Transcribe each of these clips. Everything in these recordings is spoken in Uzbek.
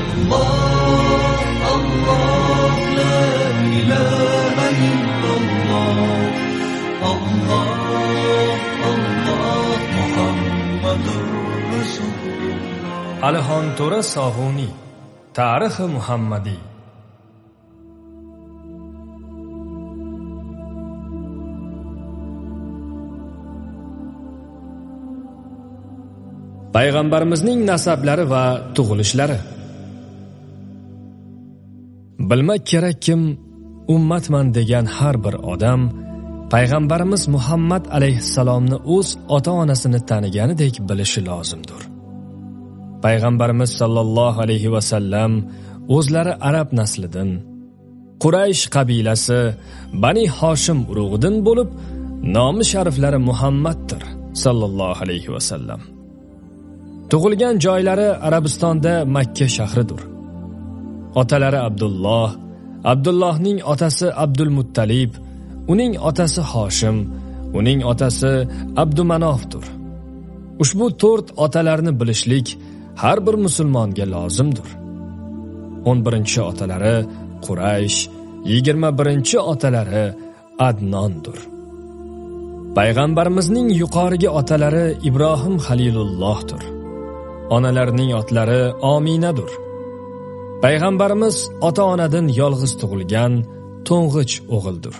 الله الله لا إله إلا الله الله الله محمد رسول الله Alihon To'ra Sog'uniy Tarixi Muhammadiy Payg'ambarimizning nasablari va tug'ilishlari Bilmak kerak kim ummatman degan har bir odam payg'ambarimiz Muhammad alayhissalomni o'z ota-onasini taniganidek bilishi lozimdir. Payg'ambarimiz sollallohu alayhi va sallam o'zlari arab naslidan Quraysh qabilasi Bani Hoshim urug'idan bo'lib, nomi shariflari Muhammaddir sallallohu alayhi va sallam. Tug'ilgan joylari Arabistonda Makka shahridir. Otalari Abdulloh, Abdullohning otasi Abdul Muttalib, uning otasi Hoshim, uning otasi Abdumanofdir. Ushbu to'rt otalarni bilishlik har bir musulmonga lozimdir. 11 otalari Quraysh, 21 otalari Adnondir. Payg'ambarimizning yuqorigi otalari Ibrohim Xalilullohdir. Onalarining otlari Ominadir. Payg'ambarimiz ota-onadan yolg'iz tug'ilgan to'ng'ich o'g'ildir.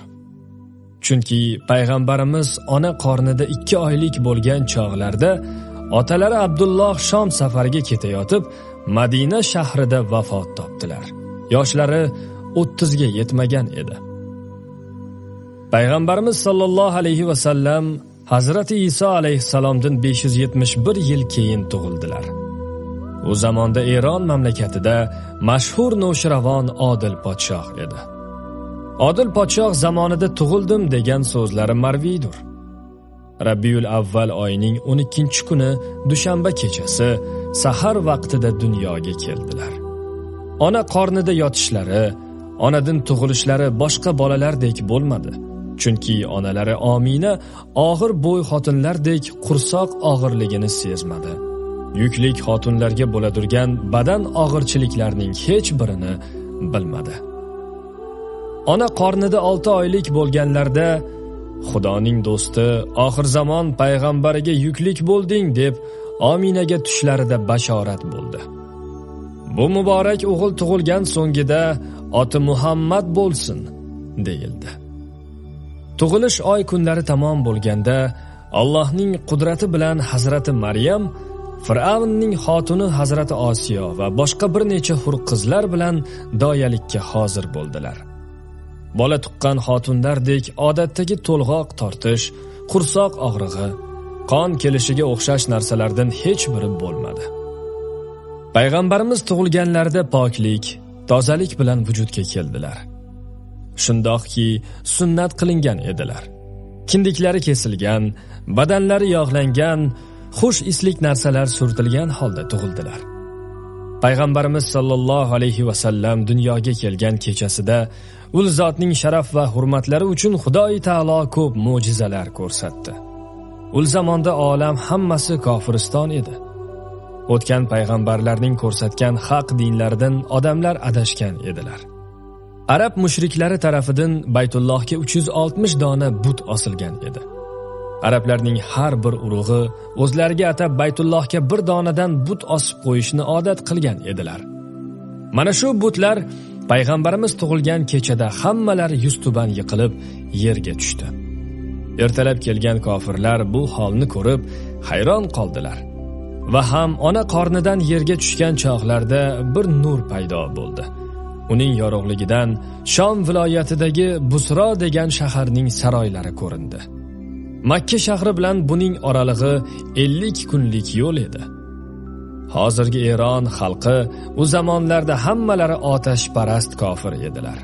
Chunki payg'ambarimiz ona qornida 2 oylik bo'lgan chog'larda otalari Abdulloh Shom safariga ketayotib, Madina shahrida vafot topdilar. Yoshlari 30 ga yetmagan edi. Payg'ambarimiz sollallohu alayhi va sallam Hazrati Iso alayhissalomdan 571 yil keyin tug'ildilar. U zamonda Eron mamlakatida mashhur nushiravon Odil podshoh edi. Odil podshoh zamonida tug'ildim degan so'zlari marviydir. Rabiul Avval oyining 12 kuni dushanba kechasi sahar vaqtida dunyoga keldilar. Ona qornida yotishlari, onadan tug'ilishlari boshqa bolalardek bo'lmadi. Chunki onalari Omina og'ir bo'y xotinlardek qursoq og'irligini sezmadi. Yuklik xotinlarga bo'ladirgan badan og'irchiliklarning hech birini bilmadi. Ona qornida 6 oylik bo'lganlarda Xudoning do'sti oxir zamon payg'ambariga yuklik bo'lding deb Ominaga tushlarida bashorat bo'ldi. Bu muborak o'g'il tug'ilgan so'ngida oti Muhammad bo'lsin deyildi. Tug'ilish oy kunlari tamom bo'lganda Allohning qudrati bilan Hazrati Maryam Fir'avnning xotini Hazrati Osiyo va boshqa bir necha hur qizlar bilan doyalikka hozir bo'ldilar. Bola tuqqan xotinlardek odatdagi to'lg'oq tortish, qursoq og'rig'i, qon kelishiga o'xshash narsalardan hech biri bo'lmadi. Payg'ambarimiz tug'ilganlarida poklik, tozalik bilan vujudga keldilar. Shundoqki, sunnat qilingan edilar. Kindiklari kesilgan, badanlari yog'langan, xush islik narsalar surtilgan holda tug'ildilar. Payg'ambarimiz sollallohu alayhi va sallam dunyoga kelgan kechasida ul zotning sharaf va hurmatlari uchun Xudoy taolo ko'p mo'jizalar ko'rsatdi. Ul zamonda olam hammasi kofiriston edi. O'tgan payg'ambarlarning ko'rsatgan haq dinlaridan odamlar adashgan edilar. Arab mushriklari tarafidan Baytullohga 360 dona but osilgan edi. Arablarning har bir urug'i o'zlariga atab Baytullohga bir donadan but osib qo'yishni odat qilgan edilar. Mana shu butlar payg'ambarimiz tug'ilgan kechada hammalari yuztuban yiqilib yerga tushdi. Ertalab kelgan kofirlar bu holni ko'rib hayron qoldilar. Va ham ona qornidan yerga tushgan chog'larda bir nur paydo bo'ldi. Uning yorug'ligidan Shom viloyatidagi Busro degan shaharning saroylari ko'rindi. Makka shahri bilan buning oralig'i 50 kunlik yo'l edi. Hozirgi Eron xalqi u zamonlarda hammalari otashparast kofir edilar.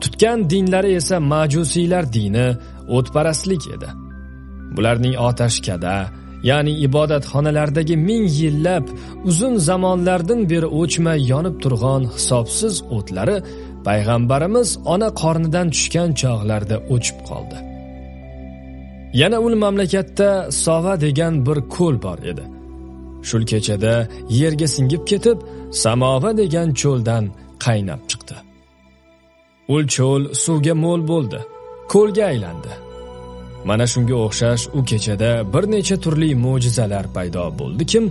Tutgan dinlari esa majusiylar dini, o'tparastlik edi. Bularning otashkada, ya'ni ibodatxonalardagi ming yillab uzun zamonlardan beri o'chmay yonib turgan hisobsiz o'tlari payg'ambarimiz ona qornidan tushgan chog'larda o'chib qoldi. Yana ul mamlakatda Sova degan bir ko'l bor edi. shul kechada yerga singib ketib samova degan cho'ldan qaynab chiqdi. Ul cho'l suvga mo'l bo'ldi ko'lga aylandi. Mana shunga o'xshash u kechada bir necha turli mo'jizalar paydo bo'ldi kim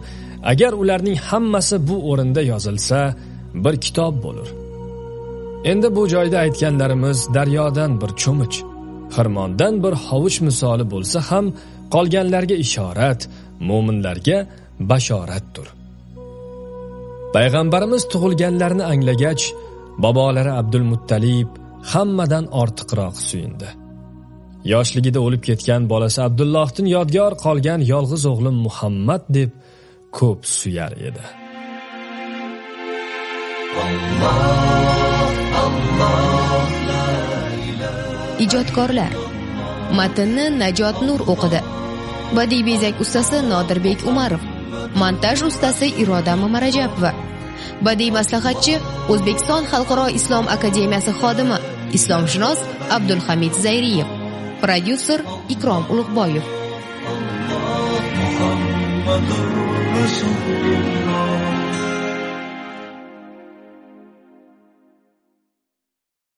agar ularning hammasi bu o'rinda yozilsa bir kitob bo'lur. Endi bu joyda aytganlarimiz daryodan bir cho'mich. Xirmondan bir hovuch misoli bo'lsa ham qolganlarga ishorat mo'minlarga bashoratdir. Payg'ambarimiz tug'ilganlarini anglagach bobolari abdul muttalib hammadan ortiqroq suyundi yoshligida o'lib ketgan bolasi abdullohdan yodgor qolgan yolg'iz o'g'lim muhammad deb ko'p suyar edi. Allah, Allah, la ijodkorlar. Matnni najot nur o'qidi. Badiiy bezak ustasi nodirbek umarov montaj ustasi iroda mamarajabova badiiy maslahatchi o'zbekiston xalqaro islom akademiyasi xodimi islomshunos abdulhamid zayriyev prodyuser ikrom ulug'boyev. Rasululloh